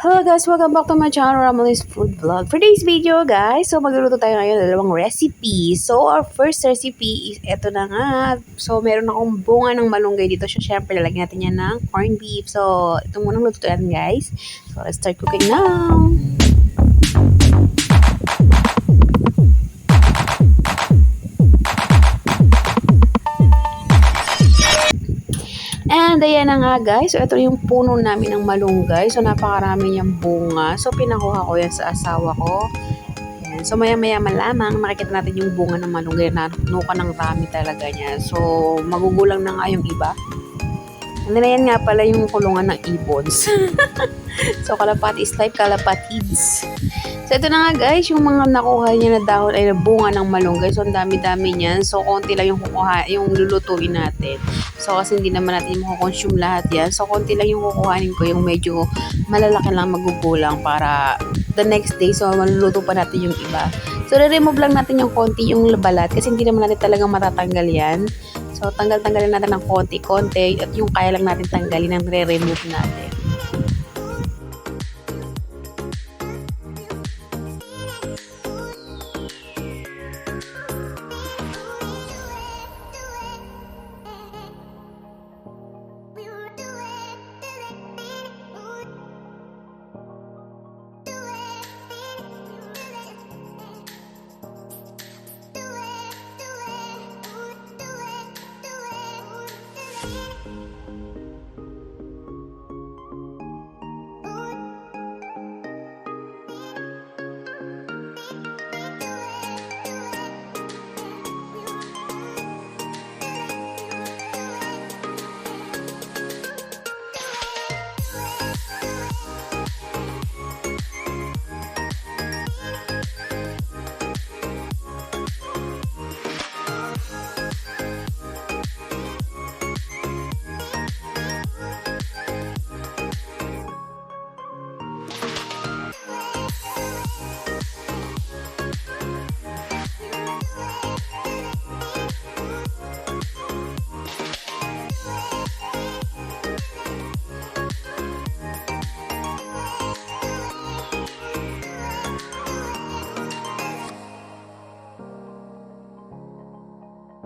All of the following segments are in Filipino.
Hello guys, welcome back to my channel, Ramali's Food Vlog. For today's video guys, so magluluto tayo ngayon ng dalawang recipe. So our first recipe is eto na nga. So meron akong bunga ng malunggay dito. So syempre lalagyan natin yan ng corned beef. So ito munang luto natin guys. So let's start cooking now. And ayan na nga guys, so ito yung puno namin ng malunggay. So napakarami niyang bunga. So pinakuha ko yan sa asawa ko. Ayan. So maya maya malamang makikita natin yung bunga ng malunggay na nuka ng rami talaga niya. So magugulang na nga yung iba. And then ayan nga pala yung kulungan ng ibons. so kalapati is life, kalapatids. So ito na nga guys, yung mga nakuha niya na dahon ay bunga ng malunggay. So ang dami-dami niyan. So konti lang yung kukuha, yung lulutuin natin. So kasi hindi naman natin mako-consume lahat yan. So konti lang yung kukuhanin ko, yung medyo malalaki lang magugulang para the next day. So maluluto pa natin yung iba. So re-remove lang natin yung konti yung balat kasi hindi naman natin talagang matatanggal yan. So tanggal-tanggalin natin ng konti-konti at yung kaya lang natin tanggalin ang re-remove natin. Yeah.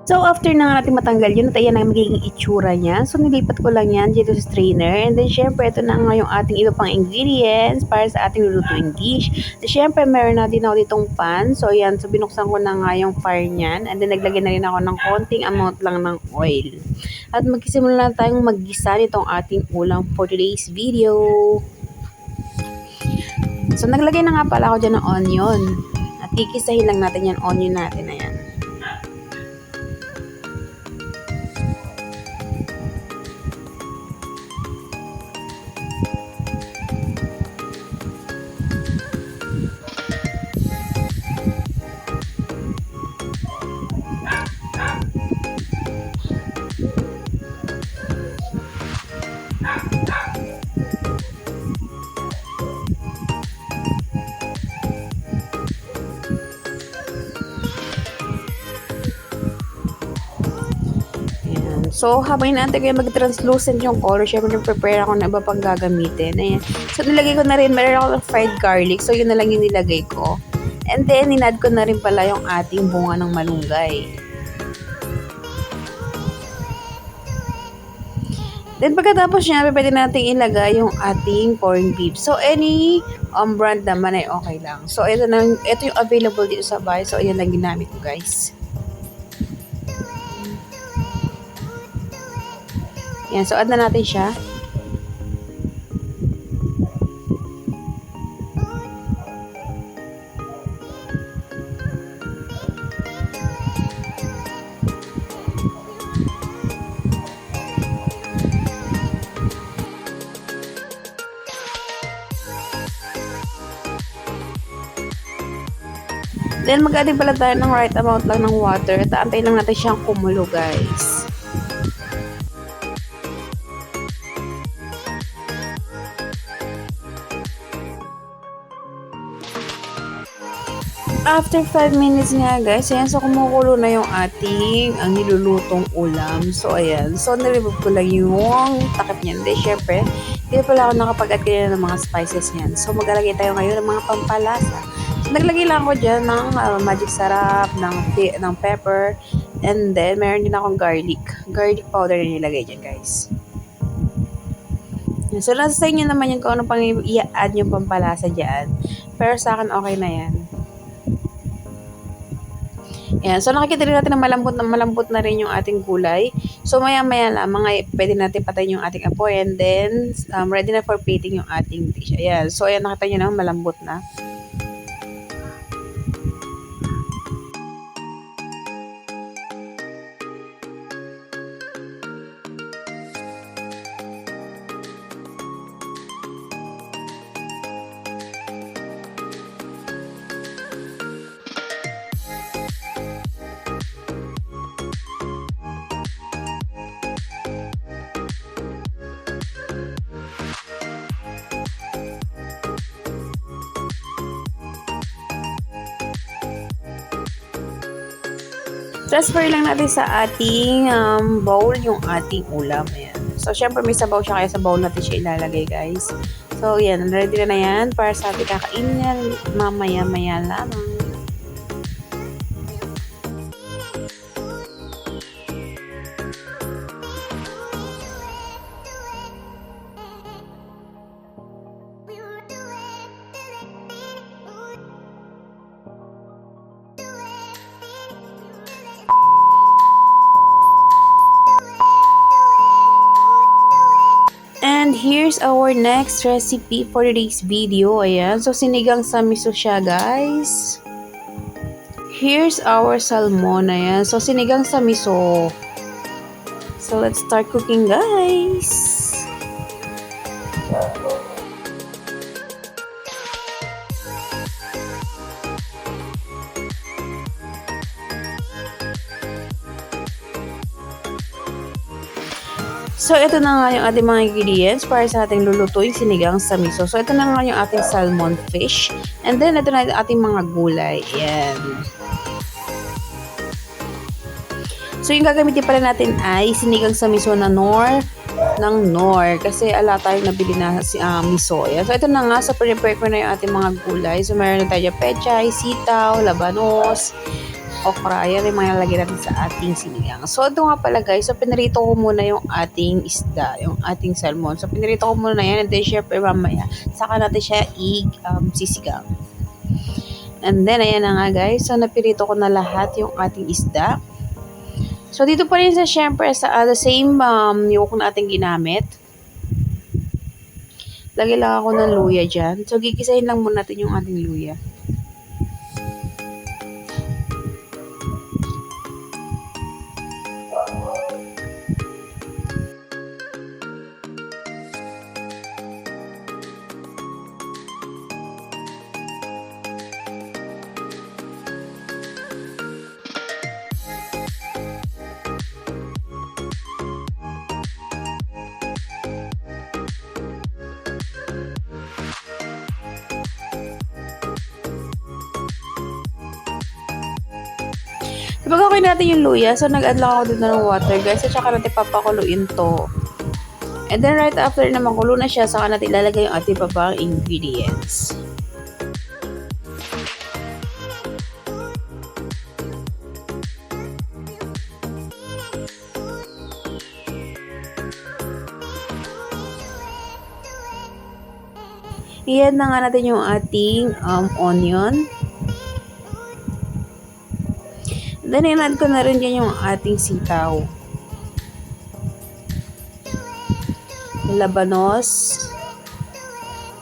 So, after na nga natin matanggal yun, at ayan ang magiging itsura niya. So, nilipat ko lang yan dito sa strainer. And then, syempre, ito na nga yung ating iba pang ingredients para sa ating lulutuing dish. So, syempre, meron na din ako ditong pan. So, ayan. So, binuksan ko na nga yung fire niyan. And then, naglagay na rin ako ng konting amount lang ng oil. At magsisimula na tayong maggisa nitong ating ulam for today's video. So, naglagay na nga pala ako dyan ng onion. At kikisahin lang natin yan onion natin na yan. Ayan. So, habang ko yung mag-translucent yung color, syempre prepare ako na iba pang gagamitin. Ayan. So, nilagay ko na rin, meron ako ng fried garlic. So, yun na lang yung nilagay ko. And then, inad ko na rin pala yung ating bunga ng malunggay. Then, pagkatapos niya, pwede natin ilagay yung ating corned beef. So, any um, brand naman ay okay lang. So, ito, na, ito yung available dito sa bahay. So, ayan lang ginamit ko, guys. Yan, so add na natin siya. Then mag-add pala tayo ng right amount lang ng water. Taantay lang natin siyang kumulo guys. After 5 minutes nga guys, ayan, so kumukulo na yung ating ang nilulutong ulam. So ayan, so niremove ko lang yung takip niyan. Then syempre, Hindi pala ako nakapag-add ng mga spices niyan. So, maglalagay tayo ngayon ng mga pampalasa. So, naglagay lang ako dyan ng uh, magic sarap, ng, ng pepper, and then meron din akong garlic. Garlic powder na nilagay dyan, guys. So, nasa sa inyo naman yung kung ano pang i-add yung pampalasa dyan. Pero sa akin, okay na yan. Ayan. So, nakikita rin natin na malambot na malambot na rin yung ating gulay. So, maya-maya lamang ay pwede natin patayin yung ating apoy and then um, ready na for plating yung ating dish. Ayan. So, ayan, nakita nyo naman malambot na. Transfer lang natin sa ating um, bowl yung ating ulam. Ayan. So, syempre may sabaw siya kaya sa bowl natin siya ilalagay, guys. So, yan. Ready na na yan para sa ating kakainin mamaya-maya lamang. Here's our next recipe for today's video. Ayan. So, sinigang sa miso siya, guys. Here's our salmon. Ayan. So, sinigang sa miso. So, let's start cooking, guys. So, ito na nga yung ating mga ingredients para sa ating lulutuin sinigang sa miso. So, ito na nga yung ating salmon fish. And then, ito na yung ating mga gulay. Ayan. So, yung gagamitin pala natin ay sinigang sa miso na nor ng nor. Kasi ala tayong nabili na si, uh, miso. Ayan. So, ito na nga. So, prepare ko na yung ating mga gulay. So, meron na tayo pechay, sitaw, labanos, okra. Yan yung mga lagyan natin sa ating sinigang. So, ito nga pala guys. So, pinarito ko muna yung ating isda, yung ating salmon. So, pinarito ko muna yan. And then, syempre, mamaya, saka natin siya i-sisigang. And then, ayan na nga guys. So, napirito ko na lahat yung ating isda. So, dito pa rin sa, syempre, sa uh, the same um, yung natin ginamit. Lagay lang ako ng luya dyan. So, gigisahin lang muna natin yung ating luya. Kapag okay natin yung luya, so nag-add lang ako dito ng water guys, at saka natin papakuluin to. And then right after na makulo na siya, saka natin ilalagay yung ating papang ingredients. Iyan na nga natin yung ating um, onion. Then, in-add ko na rin yan yung ating sitaw. Labanos,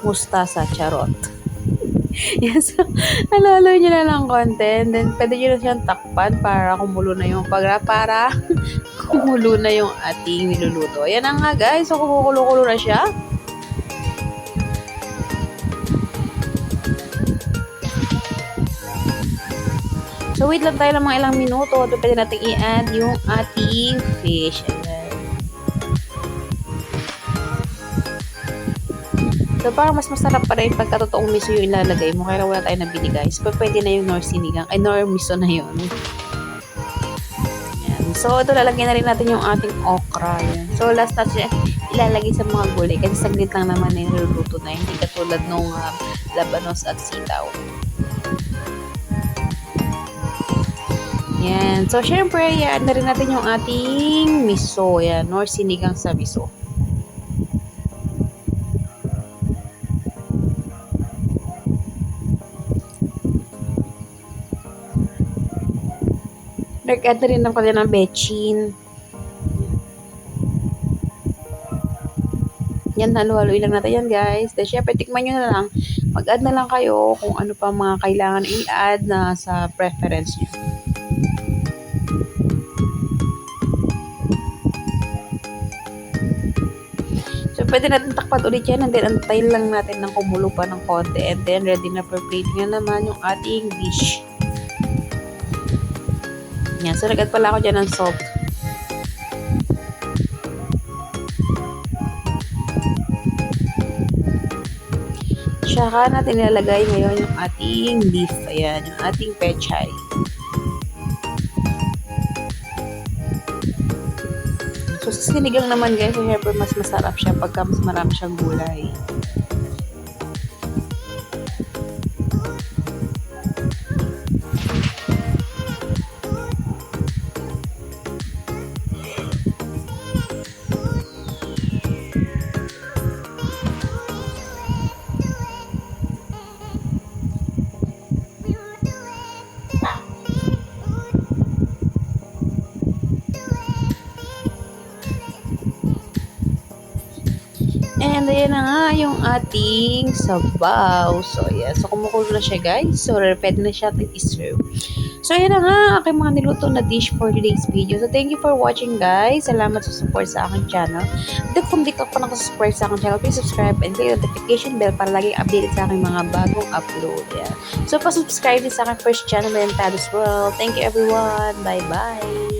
mustasa, charot. yes, nalalo nyo na lang konti. And then, pwede nyo na siyang takpan para kumulo na yung pagra, para kumulo na yung ating niluluto. Yan na nga guys, so kumukulo-kulo na siya. So, wait lang tayo ng mga ilang minuto. Ito pwede natin i-add yung ating fish. So, parang mas masarap pa rin pagka totoong miso yung ilalagay mo. Kaya wala tayo nabili guys. Pero pwede na yung nor sinigang. Ay, nor miso na yun. Ayan. So, ito lalagyan na rin natin yung ating okra. Ayan. So, last na siya. ilalagay sa mga gulay kasi saglit lang naman na niluluto na hindi katulad nung ah, labanos at sitaw. Yan. So, syempre, yan na rin natin yung ating miso. Yan, or sinigang sa miso. Nag-add na rin ako din ng bechin. Yan, halo-haloy lang natin yan, guys. Then, syempre, tikman nyo na lang. Mag-add na lang kayo kung ano pa mga kailangan i-add na sa preference nyo. Pwede natin takpan ulit yan and then antayin lang natin ng kumulo pa ng konti and then ready na for plating na naman yung ating dish. Yan. So, nag-add pala ako dyan ng salt. Tsaka natin nilalagay ngayon yung ating beef. Ayan, yung ating pechay. Sinigang naman guys, syempre mas masarap siya pagka mas marami siyang gulay. Yung ating sabaw. So, ayan. So, kumukulo na siya, guys. So, pwede na siya i-serve. So, ayan na nga aking mga niluto na dish for today's video. So, thank you for watching, guys. Salamat sa support sa aking channel. At kung di ka pa nakasupport sa aking channel, please subscribe and click the notification bell para laging updated sa aking mga bagong upload. Ayan. So, pa-subscribe din sa aking first channel, Mentados World. Thank you, everyone. Bye-bye.